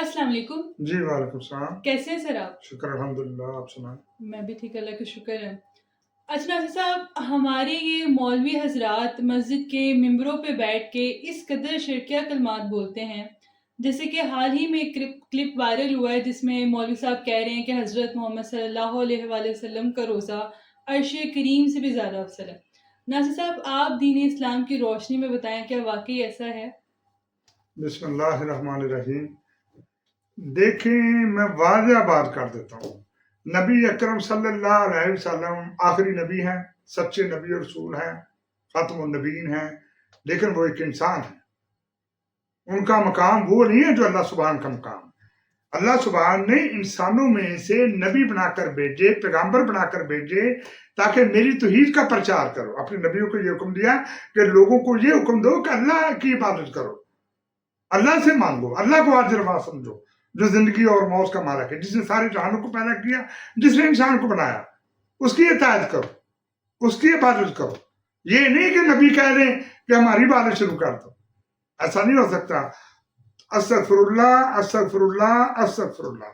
السلام علیکم۔ جی وعلیکم السلام۔ کیسے ہیں سر آپ؟ شکر الحمدللہ آپ سنائیں۔ میں بھی ٹھیک اللہ کا شکر ہے۔ اچھا ناصر صاحب ہمارے یہ مولوی حضرات مسجد کے ممبروں پہ بیٹھ کے اس قدر شرکیہ کلمات بولتے ہیں۔ جیسے کہ حال ہی میں کلپ کلپ وائرل ہوا ہے جس میں مولوی صاحب کہہ رہے ہیں کہ حضرت محمد صلی اللہ علیہ وآلہ وسلم کا روزہ عرش کریم سے بھی زیادہ افضل ہے۔ ناصر صاحب آپ دین اسلام کی روشنی میں بتائیں کیا واقعی ایسا ہے؟ بسم اللہ الرحمن الرحیم۔ دیکھیں، میں واضح بات کر دیتا ہوں۔ نبی اکرم صلی اللہ علیہ وسلم آخری نبی ہیں، سچے نبی اور رسول ہیں ختم النبین ہیں، لیکن وہ ایک انسان ہے ان کا مقام وہ نہیں ہے جو اللہ سبحان کا مقام۔ اللہ سبحان نے انسانوں میں سے نبی بنا کر بھیجے پیغامبر بنا کر بھیجے، تاکہ میری توحید کا پرچار کرو۔ اپنے نبیوں کو یہ حکم دیا کہ لوگوں کو یہ حکم دو کہ اللہ کی عبادت کرو۔ اللہ سے مانگو، اللہ کو حاضر روا سمجھو۔ جو زندگی اور موت کا مالک ہے، جس نے سارے جہانوں کو پیدا کیا، جس نے انسان کو بنایا، اس کی اطاعت کرو، اس کی عبادت کرو۔ یہ نہیں کہ نبی کہہ رہے ہیں کہ ہماری عبادت شروع کر دو۔ ایسا نہیں ہو سکتا۔ استغفر اللہ استغفر اللہ استغفر اللہ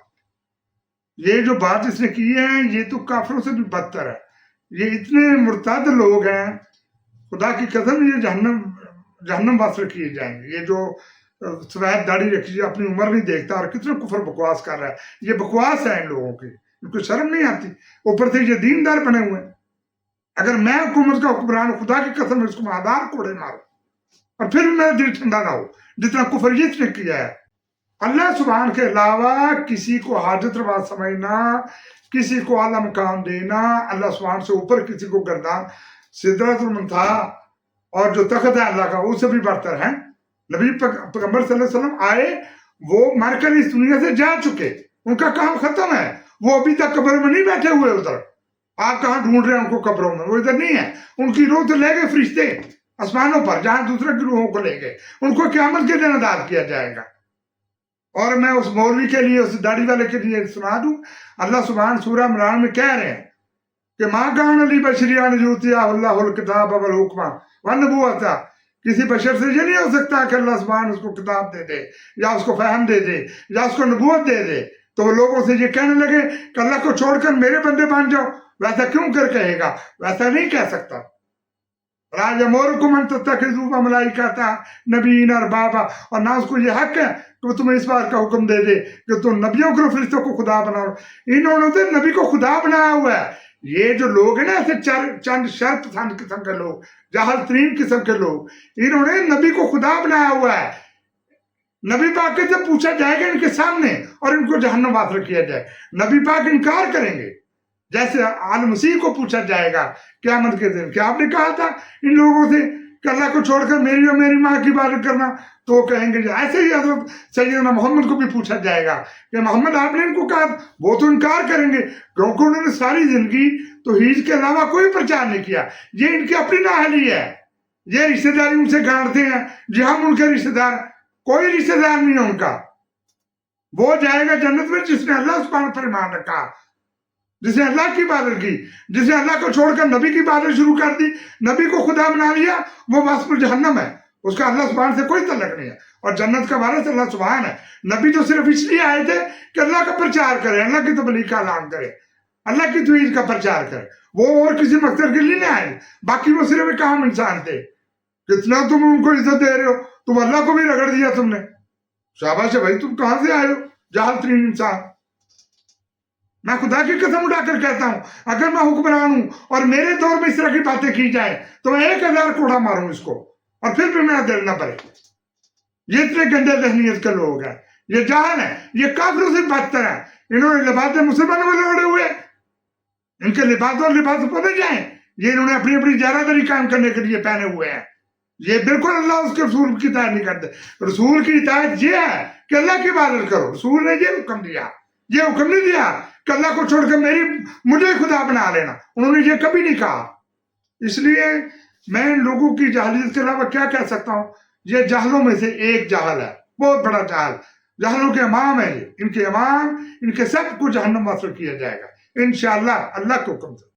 یہ جو بات اس نے کی ہے، یہ تو کافروں سے بھی بدتر ہے۔ یہ اتنے مرتد لوگ ہیں۔ خدا کی قدم یہ جہنم جہنم واسر کیے جائیں گے۔ یہ جو سفید داڑھی رکھی اپنی عمر نہیں دیکھتا اور کتنے کفر بکواس کر رہا ہے۔ یہ بکواس ہے ان لوگوں کی ان کو شرم نہیں آتی۔ اوپر سے یہ دیندار بنے ہوئے ہیں۔ اگر میں حکومت کا حکمران، خدا کی قسم، اس کو مادار کوڑے مارو اور پھر بھی میرا دل ٹھنڈا نہ ہو۔ جتنا کفر یہ نے کیا ہے۔ اللہ سبحان کے علاوہ کسی کو حاجت روا سمجھنا، کسی کو اعلیٰ مقام دینا، اللہ سبحان سے اوپر کسی کو گردان، سدرت المنتہا اور جو تخت ہے اللہ کا اس سے بھی برتر ہیں۔ نبی پیغمبر صلی اللہ علیہ وسلم آئے، وہ مر کر اس دنیا سے جا چکے۔ ان کا کام ختم ہے۔ وہ ابھی تک قبر میں نہیں بیٹھے ہوئے ادھر۔ آپ کہاں ڈھونڈ رہے ہیں ان کو قبروں میں؟ وہ ادھر نہیں ہے۔ ان کی روح تو لے گئے فرشتے۔ آسمانوں پر، جہاں دوسرے گروہوں کو لے گئے۔ ان کو قیامت کے دن ادا کیا جائے گا۔ اور میں اس مولوی کے لیے، اس داڑھی والے کے لیے سنا دوں۔ اللہ سبحان سورہ عمران میں کہہ رہے ہیں کہ ماں کان علی بشریان جوتیا اللہ الکتاب اول حکمہ ون کسی بشر سے یہ نہیں ہو سکتا کہ اللہ سبحان اس کو کتاب دے دے، یا اس کو فہم دے دے، یا اس کو نبوت دے دے۔ تو وہ لوگوں سے یہ کہنے لگے کہ اللہ کو چھوڑ کر میرے بندے بن جاؤ۔ ویسا کیوں کر کہے گا؟ ویسا نہیں کہہ سکتا۔ راج مور کو من تخذوبہ ملائی کہتا نبین اور بابا۔ اور نہ اس کو یہ حق ہے کہ وہ تمہیں اس بات کا حکم دے دے کہ تم نبیوں کو فرشتوں کو خدا بناؤ۔ انہوں نے تو نبی کو خدا بنایا ہوا ہے۔ یہ جو لوگ ہیں نا، ایسے چر- چند شر پسند قسم کے لوگ، جہل ترین قسم کے لوگ۔ انہوں نے نبی کو خدا بنایا ہوا ہے۔ نبی پاک سے پوچھا جائے گا ان کے سامنے اور ان کو جہنم واصل کیا جائے، نبی پاک انکار کریں گے۔ جیسے آل مسیح کو پوچھا جائے گا قیامت کے دن۔ کیا آپ نے کہا تھا ان لوگوں سے کہ اللہ کو چھوڑ کر میری اور میری ماں کی عبادت کرنا؟ تو وہ کہیں گے ایسے ہی حضرت سیدنا محمد کو بھی پوچھا جائے گا کہ محمد آپ نے ان کو کہا وہ تو انکار کریں گے کیونکہ انہوں نے ساری زندگی تو ہیج کے علاوہ کوئی پرچار نہیں کیا۔ یہ ان کی اپنی نااہلی ہے۔ یہ رشتہ داری ان سے گانٹتے ہیں۔ جی ہم ان کے رشتہ دار۔ کوئی رشتہ دار نہیں ہے ان کا۔ وہ جائے گا جنت میں جس نے اللہ سبحانہ پر رکھا۔ جس نے اللہ کی عبادت کی جس نے اللہ کو چھوڑ کر نبی کی عبادت شروع کر دی، نبی کو خدا بنا لیا، وہ واسف جہنم ہے۔ اس کا اللہ سبحان سے کوئی تعلق نہیں ہے۔ اور جنت کا وارث اللہ سبحان ہے۔ نبی تو صرف اس لیے آئے تھے کہ اللہ کا پرچار کرے، اللہ کی تبلیغ کا اعلان کرے، اللہ کی توحید کا پرچار کرے۔ وہ اور کسی مقصد کے لیے نہیں آئے۔ باقی وہ صرف ایک عام انسان تھے۔ کتنا تم ان کو عزت دے رہے ہو؟ تم اللہ کو بھی رگڑ دیا تم نے۔ شاباش ہے بھائی، تم کہاں سے آئے ہو؟ جہل ترین انسان۔ میں خدا کی قسم اٹھا کر کہتا ہوں، اگر میں حکمران ہوں اور میرے دور میں اس طرح کی باتیں کی جائیں، تو میں ایک ہزار کوڑا ماروں اس کو، اور پھر بھی میرا دل نہ پڑے یہ اتنے گندے ذہنیت کے لوگ ہیں۔ یہ جہل ہیں۔ یہ کافروں سے بدتر ہیں۔ انہوں نے لباس مسلمانوں میں لوڑے ہوئے ان کے لباس اور لباس پتہ جائیں۔ یہ انہوں نے اپنی اپنی زیادہ داری قائم کرنے کے لیے پہنے ہوئے ہیں۔ یہ بالکل اللہ اس کے رسول کی اطاعت نہیں کرتے۔ رسول کی اطاعت یہ ہے کہ اللہ کی عبادت کرو۔ رسول نے یہ حکم دیا۔ یہ حکم نہیں دیا کہ اللہ کو چھوڑ کے میری مجھے خدا بنا لینا۔ انہوں نے یہ کبھی نہیں کہا۔ اس لیے میں ان لوگوں کی جہلیت کے علاوہ کیا کہہ سکتا ہوں؟ یہ جہلوں میں سے ایک جہل ہے۔ بہت بڑا جہل جہلوں کے امام ہے یہ۔ ان کے امام، ان کے سب کو جہنم وصل کیا جائے گا۔ انشاءاللہ اللہ کو حکم سے۔